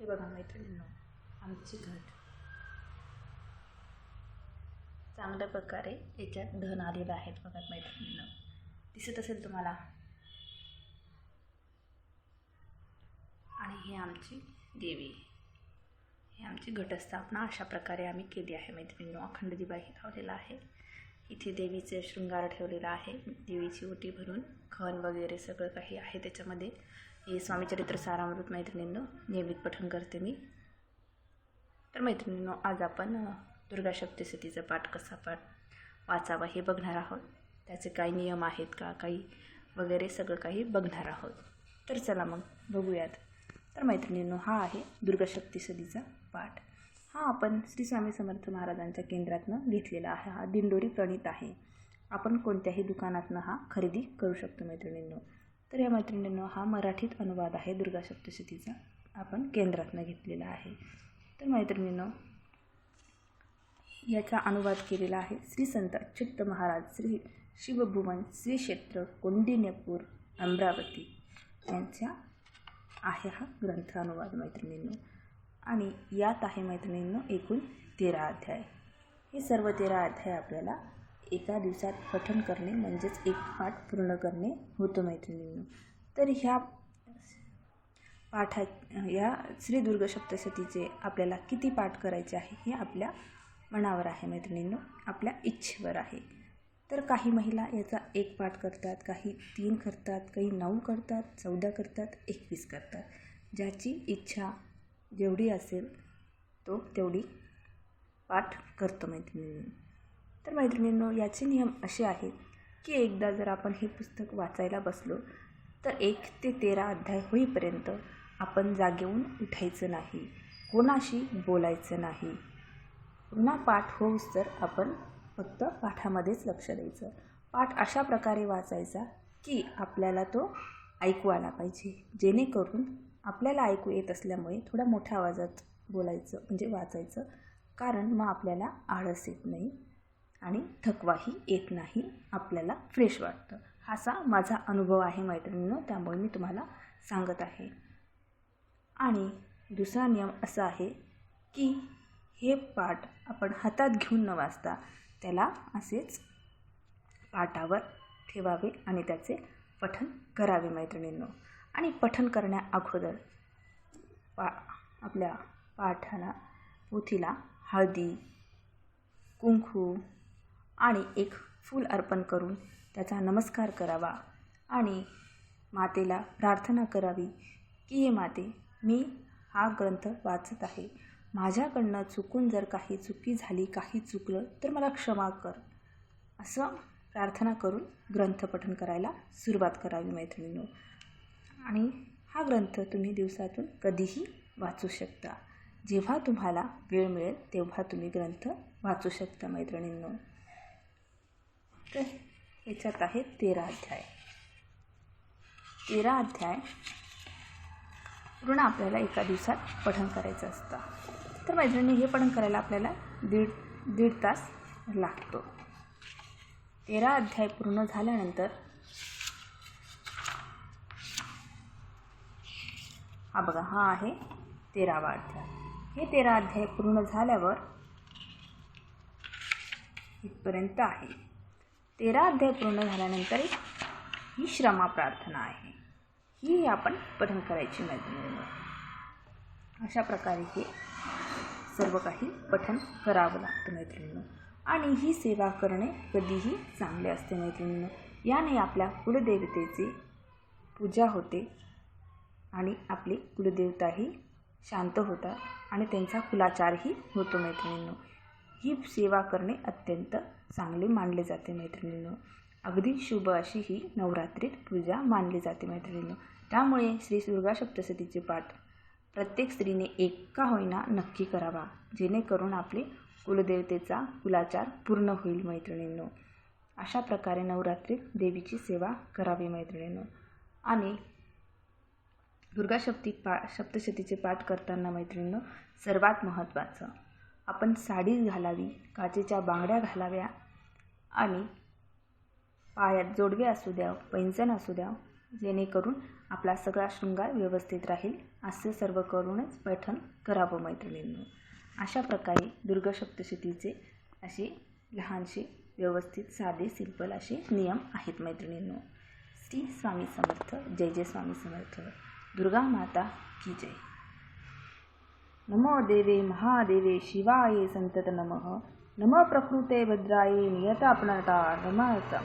हे बघा मैत्रिणींनो आमची घट. चांगल्या प्रकारे याच्यात धन आलेलं आहेत बघा मैत्रिणींनो. दिसत असेल तुम्हाला? आणि ही आमची देवी. ही आमची घटस्थापना अशा प्रकारे आम्ही केली आहे मैत्रिणींनो. अखंड दिवाही लावलेला आहे. इथे देवीचे शृंगार ठेवलेला आहे. देवीची ओटी भरून खण वगैरे सगळं काही आहे त्याच्यामध्ये. हे स्वामीचरित्र सारामृत मैत्रिणींनो नियमित पठण करते मी तर मैत्रिणींनो आज आपण दुर्गा सप्तशतीचा पाठ कसा पाठ वाचावा हे बघणार आहोत त्याचे काही नियम आहेत का काही वगैरे सगळं काही बघणार आहोत तर चला मग बघूयात तर मैत्रिणींनो हा आहे दुर्गा सप्तशतीचा पाठ हा आपण श्री स्वामी समर्थ महाराजांच्या केंद्रातनं घेतलेला आहे हा दिंडोरी प्रणित आहे आपण कोणत्याही दुकानातनं हा खरेदी करू शकतो मैत्रिणींनो तर या मैत्रिणींनो हा मराठीत अनुवाद आहे दुर्गा सप्तशतीचा आपण केंद्रातनं घेतलेला आहे. तर मैत्रिणींनो याचा अनुवाद केलेला आहे श्री संत अच्युत महाराज श्री शिवभुवन श्री क्षेत्र कौंडिन्यपूर अमरावती यांच्या आहे हा ग्रंथ अनुवाद मैत्रिणींनो. आणि यात आहे मैत्रिणींनो एकूण तेरा अध्याय. हे सर्व तेरा अध्याय आपल्याला एका दिवसात पठन करणे म्हणजेच एक पाठ पूर्ण करणे होतं मैत्रिणींनो. तर ह्या पाठा या श्रीदुर्ग सप्तशतीचे आपल्याला किती पाठ करायचे आहे हे आपल्या मनावर आहे मैत्रिणींनो. आपल्या इच्छेवर आहे. तर काही महिला याचा एक पाठ करतात काही तीन करतात काही नऊ करतात चौदा करतात एकवीस करतात. ज्याची इच्छा जेवढी असेल तो तेवढी पाठ करतो मैत्रिणींनी. तर मैत्रिणींनो याचे नियम असे आहेत की एकदा जर आपण हे पुस्तक वाचायला बसलो तर एक ते तेरा अध्याय होईपर्यंत आपण जागेहून उठायचं नाही कोणाशी बोलायचं नाही. पुन्हा पाठ होऊस तर आपण फक्त पाठामध्येच लक्ष द्यायचं. पाठ अशा प्रकारे वाचायचा की आपल्याला तो ऐकू आला पाहिजे जेणेकरून आपल्याला ऐकू येत असल्यामुळे थोड्या मोठ्या आवाजात बोलायचं म्हणजे वाचायचं कारण मग आपल्याला आळस येत नाही. आणि थकवाही येत नाही आपल्याला फ्रेश वाटतं. असा माझा अनुभव आहे मैत्रिणीनं त्यामुळे मी तुम्हाला सांगत आहे. आणि दुसरा नियम असा आहे की हे पाठ आपण हातात घेऊन न वाचता त्याला असेच पाटावर ठेवावे आणि त्याचे पठन करावे मैत्रिणींनो. आणि पठन करण्या अगोदर पा आपल्या पाठाला पोथीला हळदी कुंकू आणि एक फूल अर्पण करून त्याचा नमस्कार करावा. आणि मातेला प्रार्थना करावी की हे माते मी हा ग्रंथ वाचत आहे. माझ्याकडनं चुकून जर काही चुकी झाली काही चुकलं तर मला क्षमा कर. असं प्रार्थना करून ग्रंथपठन करायला सुरुवात करावी मैत्रिणींनो. आणि हा ग्रंथ तुम्ही दिवसातून कधीही वाचू शकता. जेव्हा तुम्हाला वेळ मिळेल तेव्हा तुम्ही ग्रंथ वाचू शकता मैत्रिणींनो. तर याच्यात आहे तेरा अध्याय. तेरा अध्याय पूर्ण आपल्याला एका दिवसात पठण करायचं असतं. तर मैत्रिणी हे पठण करायला आपल्याला दीड दीड तास लागतो. तेरा अध्याय पूर्ण झाल्यानंतर हा बघा हा आहे तेरावा अध्याय. हे तेरा अध्याय पूर्ण झाल्यावर इथपर्यंत आहे. तेरा अध्याय पूर्ण झाल्यानंतर एक ही श्रमा प्रार्थना आहे. ही आपण पठण करायची मैत्रिणीनं अशा प्रकारे हे सर्व काही पठण करावं लागतं मैत्रिणींनो. आणि ही सेवा करणे कधीही चांगले असते मैत्रिणींनो. याने आपल्या कुलदेवतेची पूजा होते आणि आपली कुलदेवताही शांत होतात आणि त्यांचा कुलाचारही होतो मैत्रिणींनो. ही सेवा करणे अत्यंत चांगले मानले जाते मैत्रिणींनो. अगदी शुभ अशी ही नवरात्रीत पूजा मानली जाते मैत्रिणींनो. त्यामुळे श्री दुर्गा सप्तशतीचे पाठ प्रत्येक स्त्रीने एक का होईना नक्की करावा जेणेकरून आपले कुलदेवतेचा कुलाचार पूर्ण होईल मैत्रिणींनो. अशा प्रकारे नवरात्रीत देवीची सेवा करावी मैत्रिणींनो. आणि दुर्गा शक्ती पा सप्तशतीचे पाठ करताना मैत्रिणींनो सर्वात महत्त्वाचं आपण साडी घालावी काचेच्या बांगड्या घालाव्या आणि पायात जोडवे असू द्या पैंजण असू द्या जेणेकरून आपला सगळा शृंगार व्यवस्थित राहील. असे सर्व करूनच पैठण करावं मैत्रिणींनो. अशा प्रकारे दुर्गा सप्तशतीचे असे लहानसे व्यवस्थित साधे सिंपल असे नियम आहेत मैत्रिणींनो. श्री स्वामी समर्थ जय जय स्वामी समर्थ. दुर्गा माता की जय. नमो देवे महादेवे शिवाय संतत नमः. नम प्रकृते भद्राये नियता प्रणता रमता